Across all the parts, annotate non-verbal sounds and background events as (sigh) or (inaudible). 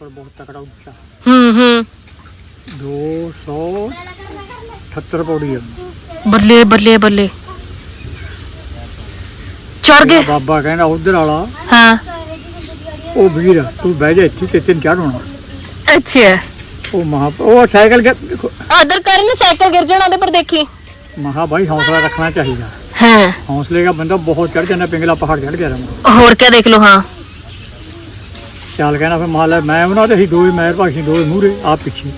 ਉੱਪਰ ਬਹੁਤ ਤਕੜਾ ਉੱਚਾ ਹੂੰ ਹੂੰ 278 ਪੌੜੀ ਆ ਬੱਲੇ ਬੱਲੇ ਬੱਲੇ ਚੜ ਗਏ ਬਾਬਾ ਕਹਿੰਦਾ ਉਧਰ ਵਾਲਾ ਹਾਂ ਉਹ ਵੀਰ ਤੂੰ ਬਹਿ ਜਾ ਇੱਥੇ ਤੇ ਤੈਨੂੰ ਚੜ੍ਹਉਣਾ ਅੱਛਾ ਉਹ ਮਹਾ ਉਹ ਸਾਈਕਲ ਕੇ ਆਦਰ ਕਰਨ ਸਾਈਕਲ ਗਿਰ ਜਾਣਾ ਉਹਦੇ ਪਰ ਦੇਖੀ ਮਹਾ ਭਾਈ ਹੌਸਲਾ ਰੱਖਣਾ ਚਾਹੀਦਾ ਹਾਂ ਹੌਸਲੇ ਦਾ ਬੰਦਾ ਬਹੁਤ ਚੜ ਜਾਂਦਾ ਪਿੰਗਲਾ ਪਹਾੜ ਚੜ ਗਿਆ ਰਮਾ ਹੋਰ ਕੀ ਦੇਖ ਲਓ ਹਾਂ ਚੱਲ ਕਹਿਣਾ ਫਿਰ ਮਾਲ ਲੈ ਮੈਂ ਉਹਨਾਂ ਦੇ ਸੀ ਦੋਵੇਂ ਮਹਿਰ ਭਾਸ਼ੀ ਦੋਵੇਂ ਮੂਰੇ ਆ ਪਿੱਛੇ।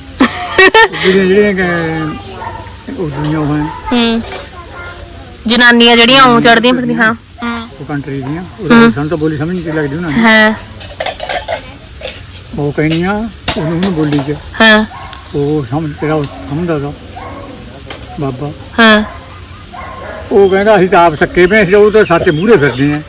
ਜਿਹੜੀਆਂ ਜਿਹੜੀਆਂ ਕਿ ਉਹ ਦੁਨੀਆ ਹੋਏ ਹੂੰ। ਜਨਾਨੀਆਂ ਜਿਹੜੀਆਂ ਉਹ ਚੜਦੀਆਂ ਫਿਰਦੀਆਂ ਹਾਂ। ਹੂੰ ਉਹ ਕੰਟਰੀ ਦੀਆਂ ਉਹ ਸਾਨੂੰ ਤਾਂ ਬੋਲੀ ਸਮਝ ਨਹੀਂ ਲੱਗਦੀ ਉਹਨਾਂ ਨੂੰ ਹਾਂ। ਉਹ ਕਹਿਣੀਆਂ ਉਹਨੂੰ ਬੋਲੀ ਚ। ਹਾਂ। ਉਹ ਸਮਝ ਤੇਰਾ ਸਮਝਦਾ ਦਾ ਬਾਬਾ। ਹਾਂ। ਉਹ ਕਹਿੰਦਾ ਅਸੀਂ ਤਾਂ ਆਪ ਸੱਕੇ ਪਏ ਸੀ ਉਹ ਤਾਂ ਸੱਚ ਮੂਹਰੇ ਫਿਰਦੇ ਆ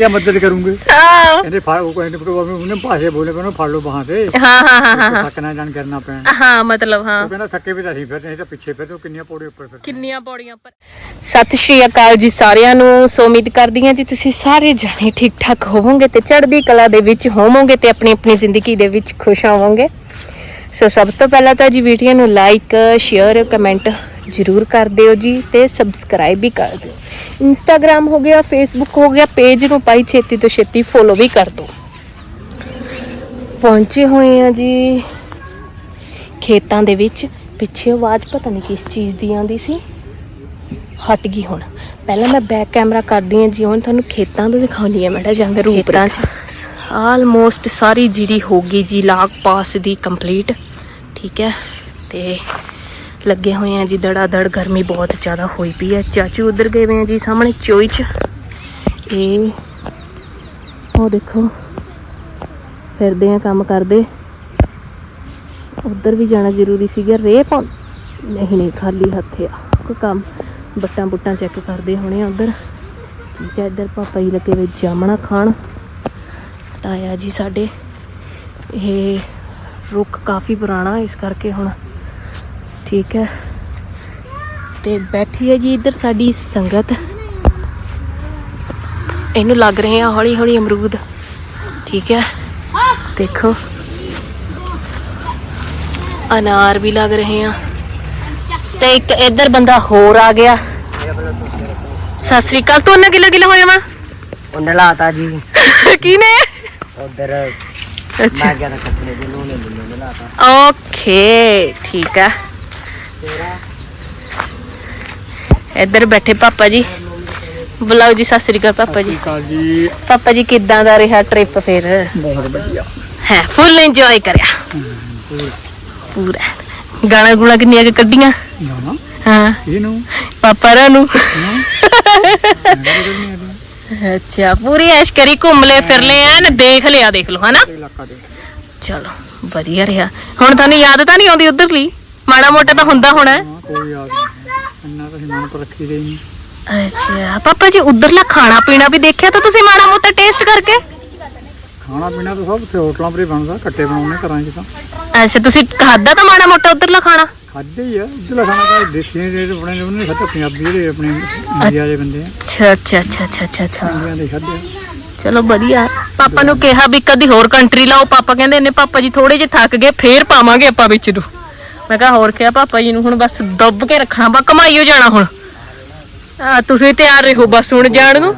ਉਹਨਾਂ ਨੇ ਕਿਆ ਮਦਦ ਕਰੂੰਗੇ? ਆਹ, ਕਹਿੰਦੇ ਫੜ ਉਹ ਕਹਿੰਦੇ ਫਿਰ ਉਹਨੇ ਭਾਸ਼ੇ ਬੋਲੇ ਕਹਿੰਦੇ ਫੜ ਲਓ ਬਾਹਾਂ ਤੇ। ਹਾਂ ਹਾਂ ਹਾਂ ਹਾਂ ਥੱਕ ਨਾ ਜਾਣ ਕਰਨਾ ਪੈਣਾ। ਹਾਂ ਮਤਲਬ ਹਾਂ। ਉਹ ਕਹਿੰਦਾ ਥੱਕੇ ਵੀ ਤਾਂ ਅਸੀਂ ਫਿਰਦੇ ਅਸੀਂ ਤਾਂ ਪਿੱਛੇ ਫਿਰਦੇ ਉਹ ਕਿੰਨੀਆਂ ਪੌੜੀ ਉੱਪਰ ਫਿਰਦੇ। ਕਿੰਨੀਆਂ ਪੌੜੀਆਂ ਪਰ ਸਤਿ ਸ਼੍ਰੀ ਅਕਾਲ ਜੀ ਸਾਰਿਆਂ ਨੂੰ ਸੋ ਉਮੀਦ ਕਰਦੀ ਹਾਂ ਜੀ ਤੁਸੀਂ ਸਾਰੇ ਜਾਣੇ ਠੀਕ ਠਾਕ ਹੋਵੋਗੇ ਤੇ ਚੜ੍ਹਦੀ ਕਲਾ ਦੇ ਵਿੱਚ ਹੋਵੋਗੇ ਤੇ ਆਪਣੀ ਆਪਣੀ ਜ਼ਿੰਦਗੀ ਦੇ ਵਿੱਚ ਖੁਸ਼ ਹੋਵੋਗੇ। ਸੋ ਸਭ ਤੋਂ ਪਹਿਲਾਂ ਤਾਂ ਜੀ ਵੀਡੀਓ ਨੂੰ ਲਾਈਕ ਸ਼ੇਅਰ ਕਮੈਂਟ ਜ਼ਰੂਰ ਕਰ ਦਿਓ ਜੀ ਤੇ ਸਬਸਕ੍ਰਾਈਬ ਵੀ ਕਰ ਦਿਓ। ਇੰਸਟਾਗ੍ਰam ਹੋ ਗਿਆ ਫੇਸਬੁੱਕ ਹੋ ਗਿਆ ਪੇਜ ਨੂੰ ਪਾਈ ਛੇਤੀ ਤੋਂ ਛੇਤੀ ਫੋਲੋ ਵੀ ਕਰ ਦਿਓ। ਪਹੁੰਚੇ ਹੋਏ ਆ ਜੀ ਖੇਤਾਂ ਦੇ ਵਿੱਚ। ਪਿੱਛੇ ਆਵਾਜ਼ ਪਤਾ ਨਹੀਂ ਕਿਸ ਚੀਜ਼ ਦੀ ਆਉਂਦੀ ਸੀ। ਹਟ ਗਈ ਹੁਣ। ਪਹਿਲਾਂ ਮੈਂ ਬੈਕ ਕੈਮਰਾ ਕਰਦੀ ਹਾਂ ਜੀ ਹੁਣ ਤੁਹਾਨੂੰ ਖੇਤਾਂ ਦਾ ਦਿਖਾਉਣੀ ਹੈ ਮੈਡਾ ਜੰਗ ਰੂਪਾਂ ਚ ਆਲਮੋਸਟ ਸਾਰੀ ਜੀਰੀ ਹੋ ਗਈ ਜੀ ਲਾਗ ਪਾਸ ਦੀ ਕੰਪਲੀਟ ਠੀਕ ਹੈ। ਤੇ ਲੱਗੇ ਹੋਏ ਆ ਜੀ ਦੜਾ ਦੜ ਗਰਮੀ ਬਹੁਤ ਜ਼ਿਆਦਾ ਹੋਈ ਪਈ ਹੈ ਚਾਚੂ ਉਧਰ ਗਏ ਹੋਏ ਆ ਜੀ ਸਾਹਮਣੇ ਚੋਈ ਚ। ਇਹ, ਉਹ ਦੇਖੋ, ਫਿਰਦੇ ਆ, ਕੰਮ ਕਰਦੇ। ਉੱਧਰ ਵੀ ਜਾਣਾ ਜ਼ਰੂਰੀ ਸੀਗਾ ਰੇ ਪਾ ਨਹੀਂ ਨਹੀਂ, ਖਾਲੀ ਹੱਥੇ ਆ। ਕੋਈ ਕੰਮ, ਬੱਟਾਂ ਬੁੱਟਾਂ ਚੈੱਕ ਕਰਦੇ ਹੋਣੇ ਆ ਉੱਧਰ। ਠੀਕ ਹੈ ਇੱਧਰ ਪਾਪਾ ਜੀ ਲੱਗੇ ਹੋਏ ਜਾਮਣਾ ਖਾਣ। ਤਾਇਆ ਜੀ ਸਾਡੇ। ਇਹ ਰੁੱਖ ਕਾਫੀ ਪੁਰਾਣਾ, ਇਸ ਕਰਕੇ ਹੁਣ ਠੀਕ ਹੈ। ਤੇ ਬੈਠੀ ਹੈ ਜੀ ਇੱਧਰ ਸਾਡੀ ਸੰਗਤ। ਇਹਨੂੰ ਲੱਗ ਰਹੇ ਆ ਹੌਲੀ ਹੌਲੀ ਅਮਰੂਦ। ਠੀਕ ਹੈ। ਦੇਖੋ। ਅਨਾਰ ਵੀ ਲੱਗ ਰਹੇ ਆ। ਤੇ ਇੱਕ ਇੱਧਰ ਬੰਦਾ ਹੋਰ ਆ ਗਿਆ। ਸਤਿ ਸ੍ਰੀ ਅਕਾਲ। ਤੂੰ ਉਹਨਾਂ ਗਿਲਾ ਗਿਲਾ ਹੋਇਆ ਵਾ? ਉਹਨੇ ਲਾਤਾ ਜੀ। (laughs) ਕਿਨੇ ਉਧਰ ਅੱਛਾ। ਮੈਂ ਗਿਆ ਤਾਂ ਕੱਪੜੇ ਦੇ ਲੋਨੇ ਲਾਤਾ। ਓਕੇ। ਠੀਕ ਆ ਇੱਧਰ ਬੈਠੇ ਪਾਪਾ ਜੀ। ਬੁਲਾਓ ਜੀ ਸਤਿ ਸ੍ਰੀ ਅਕਾਲ ਪਾਪਾ ਜੀ। ਕਾਲ ਜੀ। ਪਾਪਾ ਜੀ ਕਿੱਦਾਂ ਦਾ ਰਿਹਾ ਟ੍ਰਿਪ ਫਿਰ? ਬਹੁਤ ਵਧੀਆ। ਹੈ ਫੁੱਲ ਇੰਜੋਏ ਕਰਿਆ। ਪੂਰਾ। ਗਾਣਾ ਗੁਣਾ ਕਿੰਨੀਆਂ ਕੁ ਕੱਢੀਆਂ? ਨਾ ਹਾਂ। ਇਹਨੂੰ? ਪਾਪਾ ਰਾਂ ਨੂੰ। ਅੱਛਾ ਪੂਰੀ ਐਸ਼ ਕਰੀ ਘੁੰਮ ਲੈ ਫਿਰ ਲੈ ਐਨ ਦੇਖ ਲਿਆ ਦੇਖ ਲਓ ਹਨਾ? ਚਲੋ ਵਧੀਆ ਰਿਹਾ। ਹੁਣ ਤੁਹਾਨੂੰ ਯਾਦ ਤਾਂ ਨਹੀਂ ਆਉਂਦੀ ਉਧਰਲੀ? ਮਾੜਾ ਮੋਟਾ ਤਾਂ ਹੁੰਦਾ ਹੋਣਾ। ਹੈ। ਹਾਂ ਕੋਈ ਯਾਦ ਨਹੀਂ ਇੰਨਾ ਤਾਂ ਹਿਮਾਨ ਪਰ ਰੱਖੀ ਰਹੀ ਨਹੀਂ ਅੱਛਾ ਪਾਪਾ ਜੀ ਉਧਰਲਾ ਖਾਣਾ ਪੀਣਾ ਵੀ ਦੇਖਿਆ ਤਾਂ ਤੁਸੀਂ ਮਾੜਾ ਮੋਟਾ ਟੇਸਟ ਕਰਕੇ? ਖਾਣਾ ਪੀਣਾ ਤਾਂ ਸਭ ਉੱਥੇ ਹੋਟਲਾਂ 'ਤੇ ਹੀ ਬਣਦਾ ਕੱਟੇ ਬਣਾਉਣੇ ਘਰਾਂ 'ਚ ਤਾਂ। ਅੱਛਾ ਤੁਸੀਂ ਖਾਦਾ ਤਾਂ ਮਾੜਾ ਮੋਟਾ ਉਧਰਲਾ ਖਾਣਾ? ਖਾਦੇ ਹੀ ਆ ਉੱਧਰਲਾ ਖਾਣਾ ਤਾਂ ਦੇਸੀ ਜਿਹੜੇ ਆਪਣੇ ਨੇ ਉਹਨੇ ਖਾਧਾ ਪੰਜਾਬੀ ਜਿਹੜੇ ਆਪਣੇ ਇੰਡੀਆ ਦੇ ਬੰਦੇ ਆ। ਅੱਛਾ ਅੱਛਾ ਅੱਛਾ ਅੱਛਾ ਅੱਛਾ ਅੱਛਾ। ਇੰਡੀਆ ਦੇ ਖਾਦੇ ਆ। ਚਲੋ ਵਧੀਆ। ਪਾਪਾ ਨੂੰ ਕਿਹਾ ਵੀ ਕਦੀ ਹੋਰ ਕੰਟਰੀ ਲਾਓ ਪਾਪਾ ਕਹਿੰਦੇ ਨੇ ਪਾਪਾ ਜੀ ਥੋੜੇ ਜਿਹਾ ਥੱਕ ਗਏ ਫੇਰ ਪਾਵਾਂਗੇ ਆਪਾਂ ਵਿੱਚ ਨੂੰ। ਮੈਂ ਕਿਹਾ ਹੋਰ ਕਿਹਾ ਪਾਪਾ ਜੀ ਨੂੰ ਹੁਣ ਬਸ ਦੱਬ ਕੇ ਰੱਖਣਾ ਬਾ ਕਮਾਈਓ ਜਾਣਾ ਹੁਣ। ਆ ਤੁਸੀਂ ਤਿਆਰ ਰਹੋ ਬਸ ਹੁਣ ਜਾਣ ਨੂੰ।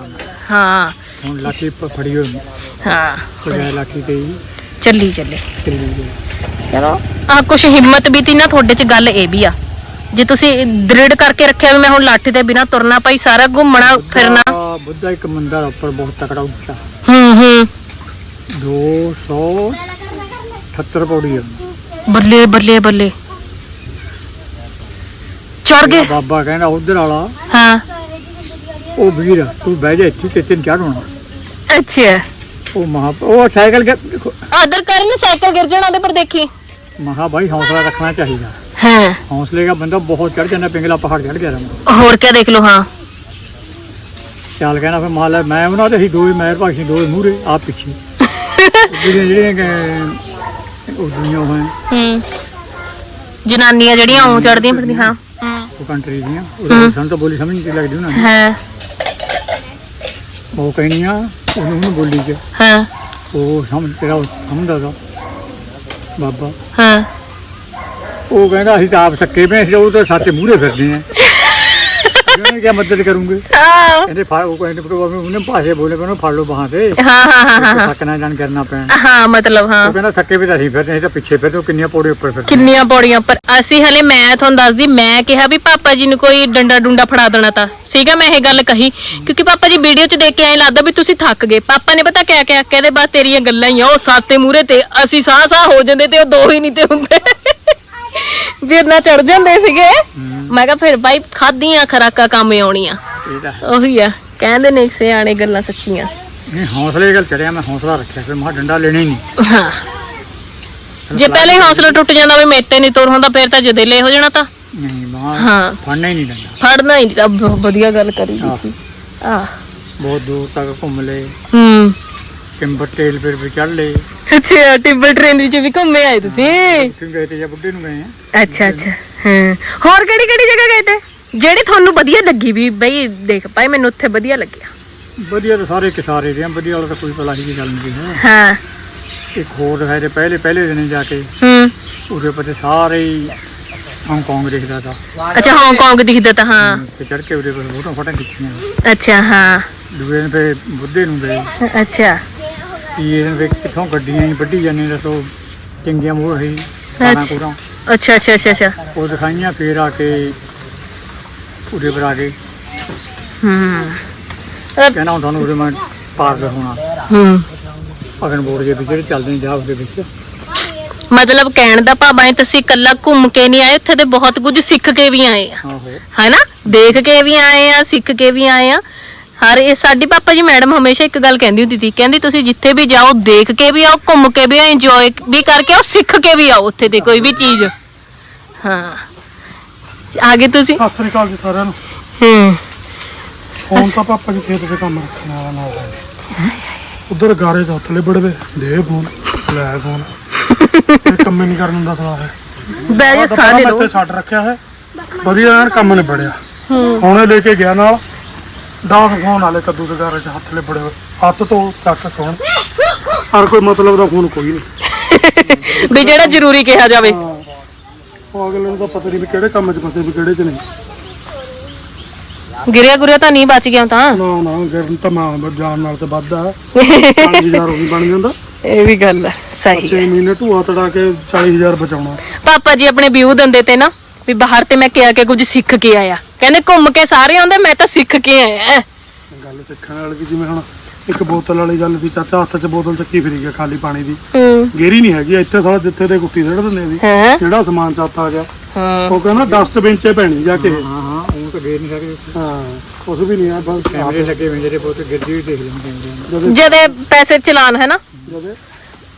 ਹਾਂ। ਹੁਣ ਲਾਠੀ ਪ- ਫੜੀ ਹੋਈ। ਹਾਂ। ਕੋਈ ਲਾਠੀ ਤੇ ਹੀ ਚੱਲੀ ਚੱਲੇ। ਚੱਲੀ ਆ ਕੁਛ ਹਿੰਮਤ ਵੀ ਤੀ ਨਾ ਤੁਹਾਡੇ ਚ ਗੱਲ ਇਹ ਵੀ ਆ। ਜੇ ਤੁਸੀਂ ਦ੍ਰਿੜ ਕਰਕੇ ਰੱਖਿਆ ਵੀ ਮੈਂ ਹੁਣ ਲਾਠੀ ਤੇ ਬਿਨਾ ਤੁਰਨਾ ਪਈ ਸਾਰਾ ਘੁੰਮਣਾ ਫਿਰਨਾ। ਬੁੱਧਾ- ਬੁੱਧਾ ਇੱਕ ਮੰਦਰ ਉੱਪਰ ਬਹੁਤ ਤਕੜਾ ਉੱਚਾ। ਹੂੰ ਹੂੰ। 278 ਪੌੜੀ ਆ ਬੱਲੇ ਬੱਲੇ ਬੱਲੇ। ਗਏ? ਬਾਬਾ ਕਹਿੰਦਾ ਉਧਰ ਵਾਲਾ। ਹਾਂ। ਉਹ ਵੀਰ ਤੂੰ ਬਹਿ ਜਾ ਇੱਥੇ ਤੇ ਤੈਨੂੰ ਚੜ੍ਹਉਣਾ ਅੱਛਾ। ਉਹ ਮਹਾ ਉਹ ਸਾਈਕਲ ਆਦਰ ਕਰਨ ਸਾਈਕਲ ਗਿਰ ਜਾਣਾ ਉਹਦੇ ਪਰ ਦੇਖੀ। ਮਹਾ ਭਾਈ ਹੌਸਲਾ ਰੱਖਣਾ ਚਾਹੀਦਾ। ਹਾਂ। ਹੌਸਲੇ ਦਾ ਬੰਦਾ ਬਹੁਤ ਚੜ ਜਾਂਦਾ ਪਿੰਗਲਾ ਪਹਾੜ ਚੜ ਗਿਆ ਰਮਾ। ਹੋਰ ਕੀ ਦੇਖ ਲਓ ਹਾਂ। ਚੱਲ ਕਹਿਣਾ ਫਿਰ ਮਾਲ ਲੈ ਮੈਂ ਉਹਨਾਂ ਦੇ ਸੀ ਦੋਵੇਂ ਮਹਿਰ ਭਾਸ਼ੀ ਦੋਵੇਂ ਮੂਰੇ ਆ ਪਿੱਛੇ। ਜਿਹੜੀਆਂ ਜਿਹੜੀਆਂ ਕਿ ਉਹ ਦੁਨੀਆ ਹੋਏ। ਹੂੰ। ਜਨਾਨੀਆਂ ਜਿਹੜੀਆਂ ਉਹ ਚੜਦੀਆਂ ਫਿਰਦੀਆਂ ਹਾਂ ਹੂੰ। ਉਹ ਕੰਟਰੀ ਦੀਆਂ ਉਹ ਸਾਨੂੰ ਤਾਂ ਬੋਲੀ ਸਮਝ ਨਹੀਂ ਲੱਗਦੀ ਉਹਨਾਂ ਨੂੰ ਹਾਂ। ਉਹ ਕਹਿਣੀਆਂ ਉਹਨੂੰ ਉਹਨੂੰ ਬੋਲੀ ਚ। ਹਾਂ। ਉਹ ਸਮਝ ਤੇਰਾ ਸਮਝਦਾ ਤਾ। ਬਾਬਾ। ਹਾਂ। ਉਹ ਕਹਿੰਦਾ ਅਸੀਂ ਤਾਂ ਆਪ ਸੱਕੇ ਪਏ ਸੀ ਉਹ ਤਾਂ ਸੱਚ ਮੂਹਰੇ ਫਿਰਦੇ ਆ। ਕਰੂੰਗੇ? ਆਹ, ਕਹਿੰਦੇ ਫੜ ਉਹ ਕਹਿੰਦੇ ਪਰ ਉਹਨੇ ਭਾਸ਼ੇ ਬੋਲੇ ਪਰ ਉਹਨੂੰ ਫੜ ਲਓ ਬਾਹਾਂ ਤੇ। ਹਾਂ ਹਾਂ ਹਾਂ ਹਾਂ ਸੱਕ ਨਾ ਜਾਣ ਕਰਨਾ ਪੈਣ। ਹਾਂ ਮਤਲਬ ਹਾਂ। ਉਹ ਕਹਿੰਦਾ ਥੱਕੇ ਵੀ ਤਾਂ ਅਸੀਂ ਫਿਰਦੇ ਅਸੀਂ ਤਾਂ ਪਿੱਛੇ ਫਿਰਦੇ ਉਹ ਕਿੰਨੀਆਂ ਪੌੜੇ ਉੱਪਰ ਫਿਰਦੇ ਕਿੰਨੀਆਂ ਪੌੜੀਆਂ ਪਰ ਅਸੀਂ ਹਲੇ ਮੈਂ ਤੁਹਾਨੂੰ ਦੱਸਦੀ ਮੈਂ ਕਿਹਾ ਵੀ ਪਾਪਾ ਜੀ ਨੂੰ ਕੋਈ ਡੰਡਾ ਡੁੰਡਾ ਫੜਾ ਦੇਣਾ ਤਾਂ। ਸੀਗਾ ਮੈਂ ਇਹ ਗੱਲ ਕਹੀ। ਕਿਉਂਕਿ ਪਾਪਾ ਜੀ ਵੀਡੀਓ 'ਚ ਦੇਖ ਕੇ ਐਂ ਲੱਗਦਾ ਵੀ ਤੁਸੀਂ ਥੱਕ ਗਏ। ਪਾਪਾ ਨੇ ਪਤਾ ਕਿਆ ਕਿਹਾ ਕਹਿੰਦੇ ਬਸ ਤੇਰੀਆਂ ਗੱਲਾਂ ਹੀ ਆ ਉਹ ਸਾਤੇ ਮੂਰੇ ਤੇ ਅਸੀਂ ਸਾਹ ਸਾਹ ਹੋ ਜਾਂਦੇ ਤੇ ਉਹ ਦੋ ਹੀ ਨਹੀਂ ਤੇ ਹੁੰਦੇ। ਵੀਰ ਨਾ ਚੜ ਜਾਂਦੇ ਸੀਗੇ। ਮੈਂ ਕਿਹਾ ਫਿਰ ਬਾਈ ਖਾਦੀਆਂ ਖਰਾਕਾਂ ਕੰਮ ਆਉਣੀਆਂ। ਇਹ ਤਾਂ ਹੈ। ਉਹੀ ਆ। ਕਹਿੰਦੇ ਨੇ ਸਿਆਣੇ ਗੱਲਾਂ ਸੱਚੀਆਂ। ਨਹੀਂ ਹੌਸਲੇ ਗੱਲ ਚੜਿਆ ਮੈਂ ਹੌਸਲਾ ਰੱਖਿਆ। ਫਿਰ ਮੈਂ ਕਿਹਾ ਡੰਡਾ ਲੈਣਾ ਹੀ ਨਹੀਂ। ਹਾਂ। ਜੇ ਪਹਿਲੇ ਹੀ ਹੌਸਲਾ ਟੁੱਟ ਜਾਂਦਾ ਵੀ ਮੇਤੇ ਨਹੀਂ ਤੁਰ ਹੁੰਦਾ ਫਿਰ ਤਾਂ ਜਦੇਲੇ ਹੋ ਜਾਣਾ ਤਾਂ। ਨਹੀਂ ਮਾਂ ਹਾਂ। ਫੜਨਾ ਹੀ ਨਹੀਂ ਡੰਡਾ। ਫੜਨਾ ਹੀ ਤਾਂ ਵਧੀਆ ਗੱਲ ਕਰੀ। ਤੁਸੀਂ। ਆ ਬਹੁਤ ਦੂਰ ਤੱਕ ਘੁੰਮ ਲਏ। ਹੂੰ। ਟਿੰਬਰ ਟੇਲ ਪਰ ਵੀ ਚੜ ਲਏ। ਅੱਛਾ ਟਿੱਬਲ ਟ੍ਰੇਨ ਵਿੱਚ ਵੀ ਘੁੰਮੇ ਆਏ ਤੁਸੀਂ? ਕਿਉਂ ਗਏ ਤੇ ਜਾਂ ਬੁੱਢੇ ਨੂੰ ਗਏ ਆ। ਅੱਛਾ ਅੱਛਾ ਹਾਂ। ਹੋਰ ਕਿਹੜੀ ਕਿਹੜੀ ਜਗ੍ਹਾ ਗਏ ਤੇ? ਜਿਹੜੀ ਤੁਹਾਨੂੰ ਵਧੀਆ ਲੱਗੀ ਵੀ ਬਈ ਦੇਖ ਭਾਈ ਮੈਨੂੰ ਉੱਥੇ ਵਧੀਆ ਲੱਗਿਆ। ਵਧੀਆ ਤਾਂ ਸਾਰੇ ਕਿਸਾਰੇ ਦੇ ਆ ਵਧੀਆ ਵਾਲਾ ਤਾਂ ਕੋਈ ਭਲਾ ਹੀ ਗੱਲ ਨਹੀਂ ਹੈ। ਹਾਂ। ਇੱਕ ਹੋਰ ਦਿਖਾਏ ਤੇ ਪਹਿਲੇ ਪਹਿਲੇ ਦਿਨ ਜਾ ਕੇ। ਹੂੰ। ਉਹਦੇ ਪਤੇ ਸਾਰੇ ਹੀ ਹਾਂਗਕਾਂਗ ਦਿਖਦਾ ਤਾ। ਅੱਛਾ ਹਾਂਗਕਾਂਗ ਦਿਖਦਾ ਤਾਂ ਹਾਂ। ਤੇ ਚੜ ਕੇ ਉਹਦੇ ਪਰ ਫੋਟੋ ਫੋਟੋ ਖਿੱਚੀਆਂ। ਅੱਛਾ ਹਾਂ। ਦੂਏ ਦਿਨ ਫੇ ਬੁੱਢੇ ਨੂੰ ਗਏ। ਅੱਛਾ। ਤੀਏ ਦਿਨ ਫੇ ਕਿੱਥੋਂ ਗੱਡੀਆਂ ਹੀ ਵੱਢੀ ਜਾਂਦੇ ਦੱਸੋ ਚੰਗੀਆਂ ਮੋਹ ਰਹੀ ਕਾਣਾ ਅੱਛਾ। ਕੋਰਾਂ ਅੱਛਾ ਅੱਛਾ ਅੱਛਾ ਅੱਛਾ। ਉਹ ਦਿਖਾਈਆਂ ਫੇਰ ਆ ਕੇ ਪਰ ਆ ਕੇ। ਹੂੰ। ਕਹਿਣਾ ਹੁਣ ਤੁਹਾਨੂੰ ਉਹਦੇ ਮੈਂ ਪਾਰ ਹੋਣਾ ਹੂੰ। ਅਗਨ ਬੋਰਡ ਦੇ ਵਿੱਚ ਜਿਹੜੇ ਚੱਲਦੇ ਨੇ ਜਾ ਉਹਦੇ ਵਿੱਚ। ਮਤਲਬ ਕਹਿਣ ਦਾ ਭਾਵ ਹੈ ਤੁਸੀਂ ਇਕੱਲਾ ਘੁੰਮ ਕੇ ਨਹੀਂ ਆਏ ਉੱਥੇ ਤੇ ਬਹੁਤ ਕੁਝ ਸਿੱਖ ਕੇ ਵੀ ਆਏ ਆ। ਆਹੋ। ਹੈਨਾ? ਦੇਖ ਕੇ ਵੀ ਆਏ ਆ ਸਿੱਖ ਕੇ ਵੀ ਆਏ ਆ। ਹਰ ਇਹ ਸਾਡੀ ਪਾਪਾ ਜੀ ਮੈਡਮ ਹਮੇਸ਼ਾ ਇੱਕ ਗੱਲ ਕਹਿੰਦੀ ਹੁੰਦੀ ਸੀ ਕਹਿੰਦੀ ਤੁਸੀਂ ਜਿੱਥੇ ਵੀ ਜਾਓ ਦੇਖ ਕੇ ਵੀ ਆਓ ਘੁੰਮ ਕੇ ਵੀ ਆਓ ਇੰਜੋਏ ਵੀ ਕਰਕੇ ਆਓ ਸਿੱਖ ਕੇ ਵੀ ਆਓ ਉੱਥੇ ਤੇ ਕੋਈ ਵੀ ਚੀਜ਼। ਹਾਂ। ਆਗੇ ਤੁਸੀਂ? ਸਤਿ ਸ੍ਰੀ ਅਕਾਲ ਜੀ ਸਾਰਿਆਂ ਨੂੰ। ਹੂੰ। ਫੋਨ ਤਾਂ ਪਾਪਾ ਜੀ ਖੇਤ ਦੇ ਕੰਮ ਰੱਖਣ ਵਾਲਾ ਨਾਲ ਉਧਰ ਗਾਰੇ ਚ ਹੱਥ ਲਿਬੜ ਵੇ ਦੇ ਫੋਨ ਲੈ ਫੋਨ। ਇਹ ਕੰਮ ਹੀ ਨਹੀਂ ਕਰਨ ਹੁੰਦਾ ਸਲਾਹ ਹੈ ਬਹਿ ਜਾ ਸਾਹ ਦੇ ਲੋ ਇੱਥੇ ਛੱਡ ਰੱਖਿਆ ਹੈ। ਵਧੀਆ ਯਾਰ ਕੰਮ ਨਿਬੜਿਆ। ਹੁਣੇ ਲੈ ਕੇ ਗਿਆ ਨਾਲ। 10 ਫੋਨ ਵਾਲੇ ਕੱਦੂ ਦੇ ਗਾਰੇ ਚ ਹੱਥ ਹੋਏ। ਹੱਥ ਤੋਂ ਚੱਕ ਸੋਣ। ਹਰ ਕੋਈ ਮਤਲਬ ਦਾ ਫੋਨ ਕੋਈ ਨਹੀਂ। ਵੀ ਜਿਹੜਾ ਜ਼ਰੂਰੀ ਕਿਹਾ ਜਾਵੇ। ਉਹ ਅਗਲੇ ਨੂੰ ਤਾਂ ਪਤਾ ਨਹੀਂ ਵੀ ਕਿਹੜੇ ਕੰਮ 'ਚ ਫਸੇ ਵੀ ਕਿਹੜੇ 'ਚ ਨਹੀਂ। ਗਿਰਿਆ ਗੁਰਿਆ ਤਾਂ ਨਹੀਂ ਬਚ ਗਿਆ ਤਾਂ। ਨਾ ਨਾ ਗਰਨ ਤਾਂ ਮਾਂ ਜਾਨ ਨਾਲ ਤੇ ਵੱਧਦਾ। (laughs) 40000 ਉਹ ਵੀ ਬਣ ਜਾਂਦਾ। ਇਹ ਵੀ ਗੱਲ ਹੈ ਸਹੀ 6 ਮਹੀਨੇ ਧੂਆ ਤੜਾ ਕੇ 40000 ਬਚਾਉਣਾ। ਪਾਪਾ ਜੀ ਆਪਣੇ ਵਿਊ ਦਿੰਦੇ ਤੇ ਨਾ ਵੀ ਬਾਹਰ ਤੇ ਮੈਂ ਕਿਹਾ ਕਿ ਕੁਝ ਸਿੱਖ ਕੇ ਆਇਆ। ਕਹਿੰਦੇ ਘੁੰਮ ਕੇ ਸਾਰੇ ਆਉਂਦੇ ਮੈਂ ਤਾਂ ਸਿੱਖ ਕੇ ਆਇਆ। ਗੱਲ ਸਿੱਖਣ ਵਾਲੀ ਵੀ ਜਿਵੇਂ ਹੁਣ ਇੱਕ ਬੋਤਲ ਵਾਲੀ ਗੱਲ ਸੀ ਚਾਚਾ ਹੱਥ 'ਚ ਬੋਤਲ ਚੱਕੀ ਫਿਰੀ ਗਿਆ ਖਾਲੀ ਪਾਣੀ ਦੀ। ਹੂੰ। ਗੇਰੀ ਨਹੀਂ ਹੈਗੀ ਇੱਥੇ ਸਾਲਾ ਜਿੱਥੇ ਦੇ ਗੁੱਟੀ ਸੜ ਦਿੰਦੇ ਵੀ ਹਾਂ। ਜਿਹੜਾ ਸਮਾਨ ਚੱਤ ਆ ਗਿਆ। ਹਾਂ। ਉਹ ਕਹਿੰਦਾ ਡਸਟਬਿਨ 'ਚ ਪੈਣੀ ਜਾ ਕੇ। ਹਾਂ ਹਾਂ ਉਹ ਤਾਂ ਗਏ ਨਹੀਂ ਸਕਦੇ ਹਾਂ ਕੁਝ ਵੀ ਨਹੀਂ ਆ ਬਸ ਕੈਮਰੇ ਲੱਗੇ ਹੋਏ ਜਿਹੜੇ ਬਹੁਤ ਗਿਰਦੀ ਵੀ ਦੇਖ ਲੈਂਦੇ ਨੇ ਜਦੋਂ ਜਦੇ ਪੈਸੇ ਚਲਾਨ ਹੈ ਨਾ? ਜਦੋਂ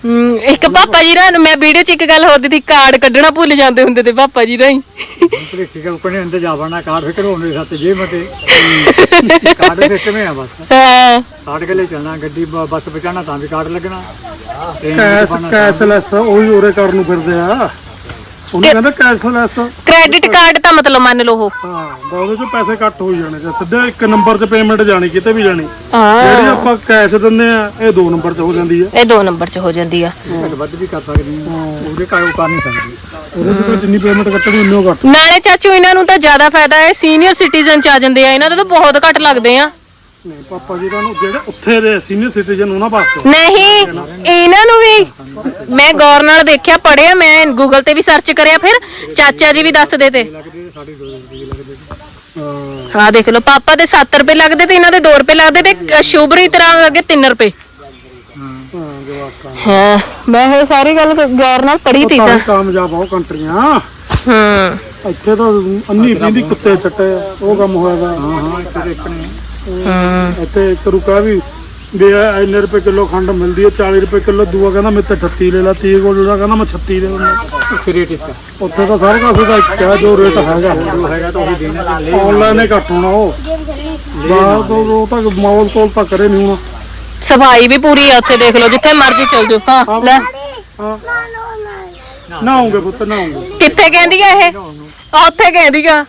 ਹਮ, ਇੱਕ ਪਾਪਾ ਜੀ ਰਾਂ ਮੈਂ ਵੀਡੀਓ 'ਚ ਇੱਕ ਗੱਲ ਹੋਰ ਦਿੱਤੀ ਕਾਰਡ ਕੱਢਣਾ ਭੁੱਲ ਜਾਂਦੇ ਹੁੰਦੇ ਤੇ ਪਾਪਾ ਜੀ ਅੰਦਰ ਜਾ ਵੜਨਾ ਕਾਰਡ ਫਿਕਰ ਹੋਣੇ ਸਾਤੇ ਜੇ ਮਤੇ। ਕਾਰਡ ਫਿਕਰ ਮੈਂ ਆ ਬਸ? ਹਾਂ। ਕਾਰਡ ਕੇ ਲੈ ਚੱਲਣਾ ਗੱਡੀ ਬ- ਬੱਸ ਪਹੁੰਚਾਉਣਾ ਤਾਂ ਵੀ ਕਾਰਡ ਲੱਗਣਾ। ਟ੍ਰੇਨ ਵਿੱਚ ਕੈਸ਼ ਪਾਉਣਾ ਤਾਂ ਕੈਸ਼ਲੈਸ ਉਹੀ ਉਰੇ ਕਰਨ ਨੂੰ ਫਿਰਦੇ ਆ। ਉਹਨੂੰ ਕਹਿੰਦਾ ਕੈਸ਼ਲੈਸ ਕ੍ਰੈਡਿਟ ਕਾਰਡ ਤਾਂ ਮਤਲਬ ਮੰਨ ਲਓ ਉਹ। ਹਾਂ ਬਸ ਉਹਦੇ 'ਚੋਂ ਪੈਸੇ ਕੱਟ ਹੋ ਜਾਣੇ ਜੇ ਸਿੱਧੇ ਇੱਕ ਨੰਬਰ 'ਚ ਪੇਮੈਂਟ ਜਾਣੀ ਕਿਤੇ ਵੀ ਜਾਣੀ। ਹਾਂ। ਜਿਹੜੀ ਆਪਾਂ ਕੈਸ਼ ਦਿੰਦੇ ਆ ਇਹ ਦੋ ਨੰਬਰ 'ਚ ਹੋ ਜਾਂਦੀ ਆ। ਇਹ ਦੋ ਨੰਬਰ 'ਚ ਹੋ ਜਾਂਦੀ ਆ। ਘੱਟ ਵੱਧ ਵੀ ਕਰ ਸਕਦੇ ਹਾਂ ਉਹਦੇ ਉਹ ਕਰ ਨਹੀਂ ਸਕਦੇ। ਉਹਦੇ 'ਚ ਤਾਂ ਜਿੰਨੀ ਪੇਮੈਂਟ ਕੱਟਣੀ ਉਨੀ ਕੱਟ। ਨਾਲੇ ਚਾਚੂ ਇਹਨਾਂ ਨੂੰ ਤਾਂ ਜ਼ਿਆਦਾ ਫਾਇਦਾ ਹੈ। ਸੀਨੀਅਰ ਸਿਟੀਜ਼ਨ ਚ ਆ ਜਾਂਦੇ ਆ। ਇਹਨਾਂ ਦਾ ਤਾਂ ਬਹੁਤ ਘੱਟ ਲੱਗਦੇ ਆ। ਨਹੀਂ ਪਾਪਾ ਜੀ ਤੁਹਾਨੂੰ ਜਿਹੜੇ ਉੱਥੇ ਦੇ ਸੀਨੀਅਰ ਸਿਟੀਜ਼ਨ ਉਹਨਾਂ ਵਾਸਤੇ। ਨਹੀਂ ਇਹਨਾਂ ਨੂੰ ਵੀ। ਮੈਂ ਗੌਰ ਨਾਲ ਦੇਖਿਆ ਪੜਿਆ ਮੈਂ ਗੂਗਲ ਤੇ ਵੀ ਸਰਚ ਕਰਿਆ ਫਿਰ ਚਾਚਾ ਜੀ ਵੀ ਦੱਸਦੇ ਤੇ। ਲੱਗਦੇ ਸਾਡੇ 2 ਰੁਪਏ ਲੱਗਦੇ ਹਾਂ ਦੇਖ ਲਓ ਪਾਪਾ ਦੇ 7 ਰੁਪਏ ਲੱਗਦੇ ਤੇ ਇਹਨਾਂ ਦੇ 2 ਰੁਪਏ ਲੱਗਦੇ ਤੇ ਸ਼ੁਭਰੀ ਤਰ੍ਹਾਂ ਲੱਗੇ 3 ਰੁਪਏ। ਹਾਂ ਮੈਂ ਇਹ ਸਾਰੀ ਗੱਲ ਗੌਰ ਨਾਲ ਪੜ੍ਹੀ ਤੀ ਤਾਂ। ਕਾਮਯਾਬ ਹੋ ਕੰਟਰੀਆਂ। ਹਾਂ। ਇੱਥੇ ਤਾਂ ਅੰਨੀ ਪਿੰਦੀ ਕੁੱਤੇ ਚੱਟੇ ਉਹ ਕੰਮ ਹੋਇਆਗਾ ਹਾਂ ਹਾਂ ਇੱਕ ਨੇ ਹਾਂ। ਇੱਥੇ ਇੱਕ ਰੁਕਾ ਵੀ ਵੀ ਇਹ ਇੰਨੇ ਰੁਪਏ ਕਿਲੋ ਖੰਡ ਮਿਲਦੀ ਹੈ 40 ਰੁਪਏ ਕਿਲੋ ਦੂਆ ਕਹਿੰਦਾ ਮੈਂ ਤੇ 38 ਲੈ ਲਾ 30 ਕੋਲ ਜਿਹੜਾ ਕਹਿੰਦਾ ਮੈਂ 36 ਦੇ ਦਿੰਦਾ। ਰੇਟ ਇਸਕਾ ਉੱਥੇ ਤਾਂ ਸਾਰੇ ਕਾਸੇ ਦਾ ਇੱਕ ਹੈ ਜੋ ਰੇਟ ਹੈਗਾ। ਹੈਗਾ ਤਾਂ ਉਹ ਦੇਣਾ ਆਨਲਾਈਨ ਹੀ ਘੱਟ ਹੋਣਾ ਉਹ। ਬਾਹਰ ਤੋਂ ਉਹ ਤਾਂ ਮੌਲ ਕੋਲ ਤਾਂ ਕਰੇ ਨਹੀਂ ਹੁਣ। ਸਫ਼ਾਈ ਵੀ ਪੂਰੀ ਆ ਉੱਥੇ ਦੇਖ ਲਓ ਜਿੱਥੇ ਮਰਜ਼ੀ ਚਲ ਜਾਓ। ਹਾਂ ਲੈ। ਹਾਂ। ਨਾ ਆਉਂਗੇ ਪੁੱਤ ਨਾ ਆਉਂਗੇ ਕਿੱਥੇ ਕਹਿੰਦੀ ਆ ਇਹ? ਉੱਥੇ ਕਹਿੰਦੀ ਆ।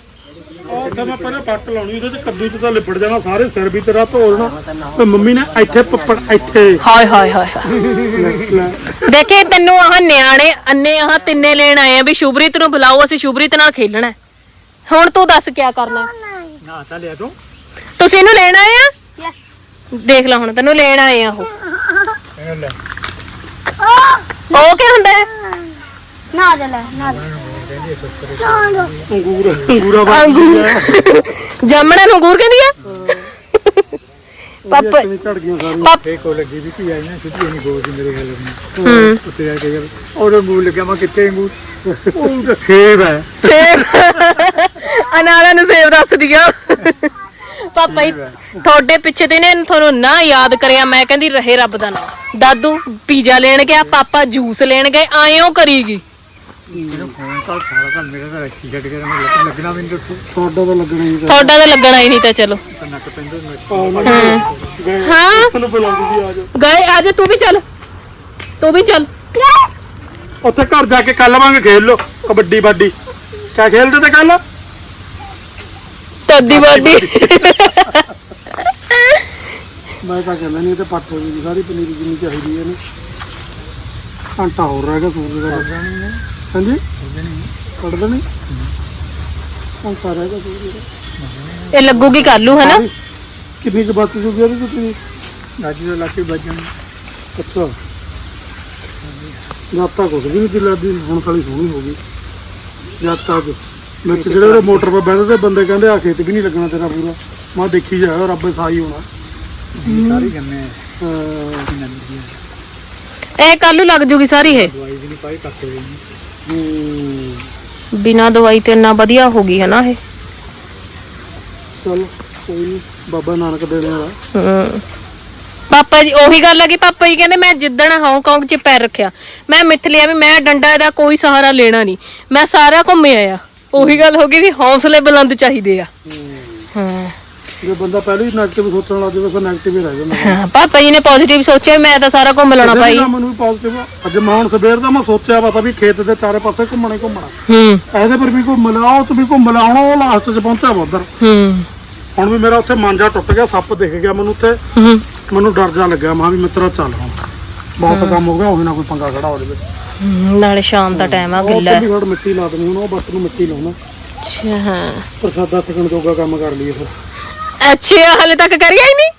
ਉੱਥੇ ਮੈਂ ਪਹਿਲਾਂ ਪੱਟ ਲਾਉਣੀ ਉਹਦੇ ਚ ਕੱਦੂ ਚ ਤਾਂ ਲਿਪੜ ਜਾਣਾ ਸਾਰੇ ਸਿਰ ਵੀ ਤੇਰਾ ਧੋ ਦੇਣਾ ਤੇ ਮੰਮੀ ਨੇ ਇੱਥੇ ਪੱਪੜ ਇੱਥੇ। ਹਾਏ ਹਾਏ ਹਾਏ ਦੇਖੇ ਤੈਨੂੰ ਆਹ ਨਿਆਣੇ ਅੰਨੇ ਆਹ ਤਿੰਨੇ ਲੈਣ ਆਏ ਆ ਵੀ ਸ਼ੁਭਰੀਤ ਨੂੰ ਬੁਲਾਓ ਅਸੀਂ ਸ਼ੁਭਰੀਤ ਨਾਲ ਖੇਲਣਾ ਹੈ। ਹੁਣ ਤੂੰ ਦੱਸ ਕੀ ਕਰਨਾ ਹੈ? ਨਾ ਤਾਂ ਲਿਆ ਤੂੰ ਤੁਸੀਂ ਇਹਨੂੰ ਲੈਣ ਆਏ ਆ? ਦੇਖ ਲੈ ਹੁਣ ਤੈਨੂੰ ਲੈਣ ਆਏ ਆ ਉਹ। ਇਹਨੂੰ ਲੈ ਉਹ ਕੀ ਹੁੰਦਾ ਹੈ? ਨਾ ਜਾ ਲੈ ਨਾ ਅੰਗੂਰ ਅੰਗੂਰਾ ਬਾਤ ਅੰਗੂਰ। ਜਾਮਣਾ ਨੂੰ ਅੰਗੂਰ ਕਹਿੰਦੀ ਆ? ਪਾਪਾ ਨਹੀਂ ਝੜ ਗਈਆਂ ਸਾਰੀਆਂ। ਪਾਪ ਫੇਰ ਕੋ ਲੱਗੀ ਵੀ ਕੀ ਆਈ ਨਾ ਸਿੱਧੀ ਨਹੀਂ ਗੋਲ ਦੀ ਮੇਰੇ ਗੱਲ ਨੂੰ ਹੂੰ। ਉੱਤੇ ਜਾ ਕੇ ਜਦ ਉਹਦੇ ਮੂਲ ਲੱਗਿਆ ਮੈਂ ਕਿੱਥੇ ਮੂਲ ਉਹ ਤਾਂ ਖੇਬ ਹੈ। ਅਨਾਰਾ ਨੂੰ ਸੇਵ ਦੱਸ ਦਿਆ ਪਾਪਾ ਜੀ ਤੁਹਾਡੇ ਪਿੱਛੇ ਤੇ ਨੇ ਤੁਹਾਨੂੰ ਨਾ ਯਾਦ ਕਰਿਆ ਮੈਂ ਕਹਿੰਦੀ ਰਹੇ ਰੱਬ ਦਾ ਨਾਮ। ਦਾਦੂ ਪੀਜ਼ਾ ਲੈਣ ਗਿਆ ਪਾਪਾ ਜੂਸ ਲੈਣ ਗਏ ਆਇਓ ਕਰੀਗੀ ਕਾਲ ਸਾਰਾ ਤਾਂ ਮੇਰੇ ਤਾਂ ਰੱਖੀ ਛੱਡ ਕੇ ਮੈਂ ਲੱਗ- ਲੱਗਣਾ ਵੀ ਨਹੀਂ ਉੱਥੇ। ਤੁਹਾਡਾ ਤਾਂ ਲੱਗਣਾ ਹੀ ਤੁਹਾਡਾ ਤਾਂ ਲੱਗਣਾ ਹੀ ਨਹੀਂ ਤਾਂ ਚਲੋ। ਤਾਂ ਨੱਕ ਪੈਂਦੇ ਮੇਰੇ ਗਏ ਹਾਂ। ਤੁਹਾਨੂੰ ਬੁਲਾ ਦੂਗੀ ਆ ਜਾਓ। ਗਏ ਅੱਜ ਤੂੰ ਵੀ ਚੱਲ। ਤੂੰ ਵੀ ਚੱਲ। ਉੱਥੇ ਘਰ ਜਾ ਕੇ ਕੱਲ ਵਾਂਗ ਖੇਲ ਲੋ ਕਬੱਡੀ ਬਾਡੀ। ਕਿਆ ਖੇਲਦੇ ਤੇ ਕੱਲ ਤੱਦੀ ਬਾਡੀ। ਮੈਂ ਤਾਂ ਕਹਿੰਦਾ ਨਹੀਂ ਤੇ ਪੱਟ ਹੋ ਗਈ ਸਾਰੀ ਪਨੀਰੀ ਜਿੰਨੀ ਚਾਹੀਦੀ ਹੈ ਨਾ ਘੰਟਾ ਹੋਰ ਰਹਿ ਗਿਆ ਸੂਰਜ ਦਾ ਹਾਂਜੀ। ਕੱਢਦਾ ਨਹੀਂ ਘੰਟਾ ਰਹਿ ਗਿਆ ਸੂਰਜ ਦਾ ਇਹ ਲੱਗੂਗੀ ਕਰ ਲੂ ਹਨਾ? ਕਿੰਨੀ ਕੁ ਬਚ ਜੂਗੀ ਇਹਦੀ ਤੁਸੀਂ? ਅੱਜ ਜੋ ਲੱਕੀ ਵੱਜਣ ਅੱਛਾ। ਜਦ ਤੱਕ ਕੁਝ ਵੀ ਨਹੀਂ ਸੀ ਲੱਗਦੀ ਹੁਣ ਸਾਲੀ ਸੋਹਣੀ ਹੋ ਗਈ। ਜਦ ਤੱਕ ਵਿੱਚ ਜਿਹੜੇ ਜਿਹੜੇ ਮੋਟਰ 'ਤੇ ਬਹਿੰਦੇ ਤੇ ਬੰਦੇ ਕਹਿੰਦੇ ਆ ਖੇਤ ਵੀ ਨਹੀਂ ਲੱਗਣਾ ਤੇਰਾ ਪੂਰਾ। ਮੈਂ ਦੇਖੀ ਜਾਇਆ ਰੱਬ ਸਾਈ ਹੋਣਾ। ਸਾਰੀ ਗੰਨੇ ਅਹ, ਨੰਦੀ ਇਹ ਕੱਲ ਨੂੰ ਲੱਗ ਜੂਗੀ ਸਾਰੀ ਇਹ। ਦਵਾਈ ਵੀ ਨਹੀਂ ਪਾਈ ਕੱਟ ਹੋਈ ਹੂੰ ਬਿਨਾ ਦਵਾਈ ਤੇ ਇੰਨਾ ਵਧੀਆ ਹੋ ਗਈ ਹਨਾ ਇਹ। ਚਲ ਕੋਈ ਨਹੀਂ ਬਾਬਾ ਨਾਨਕ ਵਾਲਾ ਹਮ। ਪਾਪਾ ਜੀ ਉਹੀ ਗੱਲ ਆ ਕਿ ਪਾਪਾ ਜੀ ਕਹਿੰਦੇ ਮੈਂ ਜਿੱਦਣ ਹਾਂਗਕਾਂਗ 'ਚ ਪੈਰ ਰੱਖਿਆ ਮੈਂ ਮਿੱਥ ਲਿਆ ਵੀ ਮੈਂ ਡੰਡਾ ਦਾ ਕੋਈ ਸਹਾਰਾ ਲੈਣਾ ਨਹੀਂ। ਮੈਂ ਸਾਰਾ ਘੁੰਮੇ ਆਇਆ। ਉਹੀ ਗੱਲ ਹੋ ਗਈ ਵੀ ਹੌਸਲੇ ਬੁਲੰਦ ਚਾਹੀਦੇ ਆ। ਹਾਂ। ਜੇ ਬੰਦਾ ਪਹਿਲਾਂ ਹੀ ਨੈਗੇਟਿਵ ਸੋਚਣ ਲੱਗ ਜਾਵੇ ਫਿਰ ਨੈਗੇਟਿਵ ਹੀ ਰਹਿ ਜਾਂਦਾ। ਹਾਂ, ਪਾਪਾ ਜੀ ਨੇ ਪੋਜ਼ਿਟਿਵ ਸੋਚਿਆ ਮੈਂ ਤਾਂ ਸਾਰਾ ਘੁੰਮ ਲੈਣਾ ਭਾਈ। ਮੈਨੂੰ ਵੀ ਪੋਜ਼ਿਟਿਵ ਅੱਜ ਮੈਂ ਹੁਣ ਸਵੇਰ ਦਾ ਮੈਂ ਸੋਚਿਆ ਵਾ ਤਾਂ ਵੀ ਖੇਤ ਦੇ ਚਾਰੇ ਪਾਸੇ ਘੁੰਮਣਾ ਹੀ ਘੁੰਮਣਾ। ਹੂੰ। ਇਹਦੇ ਪਰ ਵੀ ਘੁੰਮ ਉਹ ਤੇ ਵੀ ਘੁੰਮ ਲਿਆ ਹੁਣ ਉਹ ਲਾਸਟ 'ਚ ਪਹੁੰਚਿਆ ਵਾ ਉੱਧਰ। ਹੂੰ। ਹੁਣ ਵੀ ਮੇਰਾ ਉੱਥੇ ਮਾਂਜਾ ਟੁੱਟ ਗਿਆ ਸੱਪ ਦਿਖ ਗਿਆ ਮੈਨੂੰ ਉੱਥੇ। ਹੂੰ। ਮੈਨੂੰ ਡਰ ਜਾ ਲੱਗਿਆ ਮਾਂ ਵੀ ਮਿੱਤਰਾ ਚੱਲ ਹੁਣ। ਬਹੁਤ ਕੰਮ ਹੋ ਗਿਆ ਉਹੀ ਨਾ ਕੋਈ ਪੰਗਾ ਖੜਾ ਹੋ ਜਾਵੇ। ਹਮ, ਨਾਲੇ ਸ਼ਾਮ ਦਾ ਟਾਈਮ ਆ ਉਹ ਗਿੱਲਾ। ਵੀ ਘੜ ਮਿੱਟੀ ਲਾ ਦੇਣੀ ਹੁਣ ਉਹ ਬੱਟ ਨੂੰ ਮਿੱਟੀ ਲਾਉਣਾ। ਅੱਛਾ ਹਾਂ। ਪ੍ਰਸਾਦਾ ਸਕਣ ਜੋਗਾ ਕੰਮ ਕਰ ਲਈਏ ਫਿਰ। ਅੱਛਾ ਹਲੇ ਤੱਕ ਕਰੀਆ ਹੀ ਨਹੀਂ?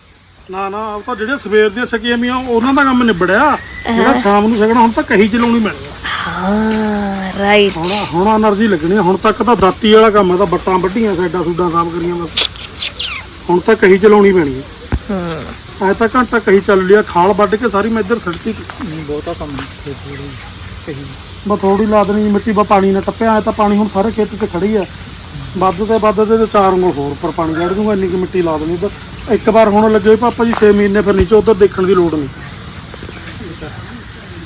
ਨਾ ਨਾ ਉਹ ਤਾਂ ਜਿਹੜੇ ਸਵੇਰ ਦੀਆਂ ਸਕੀਮੀਆਂ ਉਹਨਾਂ ਦਾ ਕੰਮ ਨਿਬੜਿਆ। ਜਿਹੜਾ ਸ਼ਾਮ ਨੂੰ ਸਕਣਾ ਹੁਣ ਤਾਂ ਕਹੀ ਚਲਾਉਣੀ ਪੈਣੀ ਹਾਂ ਰਾਈਟ ਹੁਣ ਹੁਣ એનર્ਜੀ ਲੱਗਣੀ ਹੁਣ ਤੱਕ ਤਾਂ ਦਾਤੀ ਵਾਲਾ ਕੰਮ ਆ ਤਾਂ ਬੱਟਾਂ ਵੱਢੀਆਂ ਸਾਈਡਾਂ ਸੂਡਾਂ ਸਾਫ਼ ਕਰੀਆਂ ਬਸ। ਹੁਣ ਤਾਂ ਕਹੀ ਚਲਾਉਣੀ ਪੈਣੀ ਹੈ। ਐ ਤਾਂ ਘੰਟਾ ਕਹੀ ਚੱਲ ਲਿਆ ਖਾਲ ਵੱਢ ਕੇ ਸਾਰੀ ਮੈਂ ਇੱਧਰ ਸੜਤੀ ਨਹੀਂ ਬਹੁਤਾ ਕੰਮ ਕਹੀ। ਮੈਂ ਥੋੜੀ ਲਾ ਦੇਣੀ ਮਿੱਟੀ ਬਾ ਪਾਣੀ ਨਾ ਟੱਪਿਆ ਐ ਤਾਂ ਪਾਣੀ ਹੁਣ ਸਾਰੇ ਖੇਤ ਤੇ ਖੜੀ ਆ। ਵੱਧ ਤੇ ਵੱਧ ਤੇ ਤੇ ਚਾਰ ਉਂਗਲ ਹੋਰ ਉੱਪਰ ਪਾਣੀ ਚੜ ਦੂੰਗਾ ਇੰਨੀ ਕਿ ਮਿੱਟੀ ਲਾ ਦੇਣੀ ਇੱਧਰ ਇੱਕ ਵਾਰ ਹੁਣ ਲੱਗੇ ਹੋਏ ਪਾਪਾ ਜੀ 6 ਮਹੀਨੇ ਫਿਰ ਨੀਚੇ ਉਧਰ ਦੇਖਣ ਦੀ ਲੋੜ ਨਹੀਂ।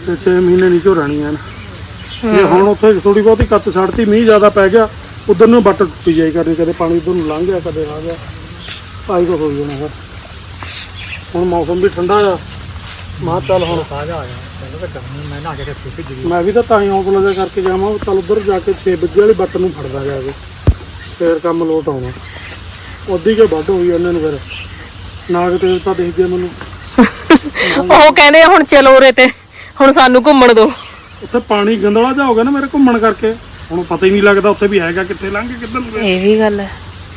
ਤੇ 6 ਮਹੀਨੇ ਨੀਚੇ ਰਹਿਣੀ ਐ ਜੇ ਹੁਣ ਉੱਥੇ ਥੋੜੀ ਬਹੁਤੀ ਕੱਤ ਛੱਡਤੀ ਮੀਂਹ ਜ਼ਿਆਦਾ ਪੈ ਗਿਆ ਉਧਰ ਨੂੰ ਬੱਟ ਟੁੱਟੀ ਜਾਈ ਕਰਨੀ ਕਦੇ ਪਾਣੀ ਉਧਰ ਨੂੰ ਲੰਘ ਗਿਆ ਕਦੇ ਆ ਗਿਆ। ਆਈ ਕੋ ਹੋ ਜਾਣਾ ਫਿਰ। ਹੁਣ ਮੌਸਮ ਵੀ ਠੰਡਾ ਆ। ਮਾ ਚੱਲ ਹੁਣ ਸੁੱਕ ਜੀ ਮੈਂ ਵੀ ਤਾਂ ਤਾਂ ਹੀ ਹੌਸਲਾ ਕਰਕੇ ਜਾਵਾਂ ਚੱਲ ਉਧਰ ਜਾ ਕੇ 6 ਵਜੇ ਵਾਲੀ ਬੱਟ ਨੂੰ ਫੜਦਾ ਜਾ ਕੇ। ਫੇਰ ਕੰਮ ਲੋਟ ਆਉਣਾ। ਉਹਦੀ ਕੇ ਵੱਢ ਹੋਈ ਇਹਨਾਂ ਨੂੰ ਫਿਰ ਨਾਗ ਤੇ ਤਾਂ ਦੇਖ ਗਿਆ ਮੈਨੂੰ। ਉਹ ਕਹਿੰਦੇ ਹੁਣ ਚਲੋ ਉਰੇ ਤੇ ਹੁਣ ਸਾਨੂੰ ਘੁੰਮਣ ਦਿਓ। ਉੱਥੇ ਪਾਣੀ ਗੰਦਲਾ ਜਾ ਹੋ ਗਿਆ ਨਾ ਮੇਰੇ ਘੁੰਮਣ ਕਰਕੇ। ਹੁਣ ਪਤਾ ਹੀ ਨਹੀਂ ਲੱਗਦਾ ਉੱਥੇ ਵੀ ਹੈਗਾ ਕਿੱਥੇ ਲੰਘ ਕੇ ਕਿੱਧਰ ਨੂੰ ਇਹ ਵੀ ਗੱਲ ਹੈ।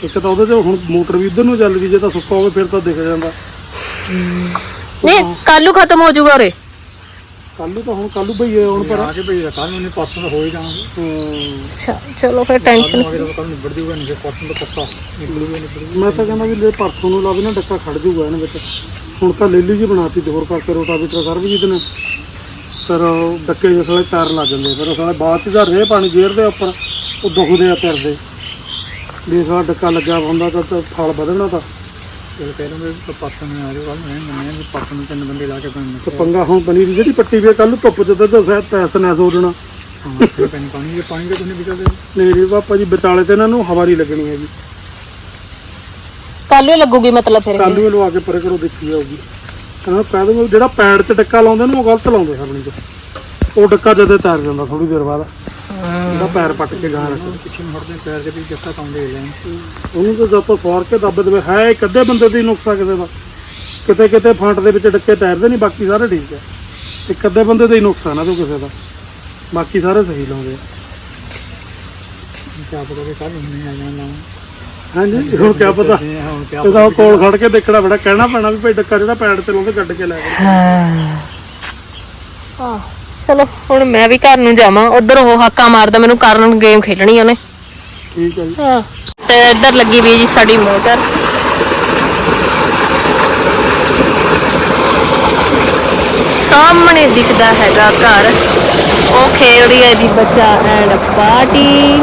ਇੱਕ ਤਾਂ ਉਹਦੇ ਤੇ ਹੁਣ ਮੋਟਰ ਵੀ ਇੱਧਰ ਨੂੰ ਚੱਲ ਗਈ ਜੇ ਤਾਂ ਸੁੱਕਾ ਹੋਵੇ ਫਿਰ ਤਾਂ ਦਿਖ ਜਾਂਦਾ। ਨਹੀਂ ਕੱਲੂ ਖਤਮ ਹੋ ਜਾਊਗਾ ਉਰੇ। ਕੱਲ ਤਾਂ ਹੁਣ ਕੱਲ ਭਈਏ ਹੁਣ ਪਰ। ਆ ਕੇ ਭਈ ਕੱਲ ਨੂੰ ਨਹੀਂ ਪਰਸੋਂ ਤਾਂ ਹੋ ਹੀ ਜਾਣਾ। ਅੱਛਾ ਚਲੋ ਫਿਰ ਟੈਨਸ਼ਨ ਅਗਰ ਕੱਲ ਨਿਬੜ ਜੂਗਾ ਨਹੀਂ ਪਰਸੋਂ ਤਾਂ ਪੱਕਾ ਨਿਕਲੂਗਾ ਨਿਬੜ ਮੈਂ ਤਾਂ ਕਹਿੰਦਾ ਵੀ ਲੈ ਪਰਸੋਂ ਨੂੰ ਲਾ ਵੀ ਨਾ ਡੱਕਾ ਖੜ ਜਾਊਗਾ ਇਹਨਾਂ ਵਿੱਚ। ਹੁਣ ਤਾਂ ਲੇਲੀ ਜੀ ਬਣਾਤੀ ਤੇ ਹੋਰ ਕਰਕੇ ਰੋਟਾਵੀਟਰ ਸਰਬਜੀਤ ਨੇ। ਫਿਰ ਡੱਕੇ ਜਿਸ ਵੇਲੇ ਪੈਰ ਲੱਗ ਜਾਂਦੇ ਫਿਰ ਉਸ ਵੇਲੇ ਬਾਅਦ ਚ ਜਦ ਰੇ ਪਾਣੀ ਗੇਰਦੇ ਉੱਪਰ ਉਹ ਦੁਖਦੇ ਆ ਪੈਰਦੇ ਵੀ ਸਾਡਾ ਡੱਕਾ ਲੱਗਿਆ ਹੁੰਦਾ ਤਾਂ ਤਾਂ ਫਲ ਵਧਣਾ ਤਾਂ। ਚਲ ਕਹਿ ਲਵਾਂਗੇ ਕਿ ਪਰਸੋਂ ਨੂੰ ਆ ਜਾਊਗਾ ਮੈਂ ਮੰਨਿਆ ਵੀ ਪਰਸੋਂ ਨੂੰ ਤਿੰਨ ਬੰਦੇ ਲਾ ਕੇ ਪੈਣ ਤੇ ਪੰਗਾ ਹੁਣ ਪਨੀਰ ਦੀ ਜਿਹੜੀ ਪੱਟੀ ਵੀ ਕੱਲ ਨੂੰ ਧੁੱਪ ਚ ਤਾਂ ਸ਼ਾਇਦ ਤੈਸ ਨੈਸ ਹੋ ਜਾਣਾ। ਹਾਂ ਫਿਰ ਪੈਣੀ ਪਾਣੀ ਜੇ ਪਾਣੀ ਦੇ ਤੁਸੀਂ ਵਿਚਾਲੇ ਨਹੀਂ ਜੀ ਪਾਪਾ ਜੀ ਵਿਚਾਲੇ ਤੇ ਇਹਨਾਂ ਨੂੰ ਹਵਾ ਨਹੀਂ ਲੱਗਣੀ ਹੈਗੀ। ਕੱਲੂ ਲੱਗੂਗੀ ਮਤਲਬ ਫਿਰ ਇਹ। ਕੱਲ ਨੂੰ ਇਹ ਲਵਾ ਕੇ ਪਰੇ ਕਰੋ ਦੇਖੀ ਜਾਊਗੀ। ਕਹਿੰਦਾ ਕਹਿ ਦੂੰਗਾ ਜਿਹੜਾ ਪੈੜ 'ਚ ਡੱਕਾ ਲਾਉਂਦੇ ਨੇ ਉਹ ਗਲਤ ਲਾਉਂਦੇ ਤੋਂ। ਉਹ ਡੱਕਾ ਜਦੇ ਤੈਰ ਜਾਂਦਾ ਥੋੜੀ ਦੇਰ ਬਾਅਦ। ਉਹਦਾ ਪੈਰ ਪੱਟ ਕੇ ਗਾਂ ਰੱਖ ਪਿੱਛੇ ਮੁੜਦੇ ਪੈਰ ਦੇ ਵੀ ਜੱਫਾ ਪਾਉਂਦੇ ਲੈਣ ਉਹਨੂੰ ਤਾਂ ਜਦ ਤੋਂ ਸਵਾਰ ਕੇ ਦੱਬ ਦੇਵੇ ਹੈ ਇੱਕ ਅੱਧੇ ਬੰਦੇ ਦੀ ਨੁਕਸਾ ਕਿਸੇ ਦਾ। ਕਿਤੇ ਕਿਤੇ ਫੰਟ ਦੇ ਵਿੱਚ ਡੱਕੇ ਤੈਰਦੇ ਨਹੀਂ ਬਾਕੀ ਸਾਰੇ ਠੀਕ ਹੈ ਇੱਕ ਅੱਧੇ ਬੰਦੇ ਦਾ ਹੀ ਨੁਕਸਾਨ ਆ ਤੂੰ ਕਿਸੇ ਦਾ। ਬਾਕੀ ਸਾਰੇ ਸਹੀ ਲਾਉਂਦੇ ਆ। ਕਿਆ ਪਤਾ ਕਿ ਕੱਲ ਨਹੀਂ ਆ ਜਾਣਾ ਹਾਂਜੀ ਹੁਣ ਕੀ ਪਤਾ। ਹੁਣ ਕਿਆ ਇਹਦਾ ਕੋਲ ਖੜ ਕੇ ਦੇਖਣਾ ਬੜਾ ਕਹਿਣਾ ਪੈਣਾ ਵੀ ਭਾਈ ਡੱਕਾ ਜਿਹੜਾ ਪੈੜ ਤੇ ਲਾਉਂਦੇ ਕੱਢ ਕੇ ਲੈ ਕੇ। ਹਾਂ। ਚਲੋ ਹੁਣ ਮੈਂ ਵੀ ਘਰ ਨੂੰ ਜਾਵਾਂ। ਉਧਰ ਉਹ ਹਾਕਾ ਮਾਰਦਾ ਮੈਨੂੰ ਕਰਨ ਗੇਮ ਖੇਡਣੀ ਉਹਨੇ। ਠੀਕ ਹੈ ਜੀ। ਹਾਂ। ਤੇ ਇੱਧਰ ਲੱਗੀ ਵੀ ਜੀ ਸਾਡੀ ਮੋਟਰ। ਸਾਹਮਣੇ ਦਿਖਦਾ ਹੈਗਾ ਘਰ। ਉਹ ਖੇਡ ਰਹੀ ਹੈ ਜੀ ਬੱਚਾ ਐਂਡ ਪਾਰਟੀ।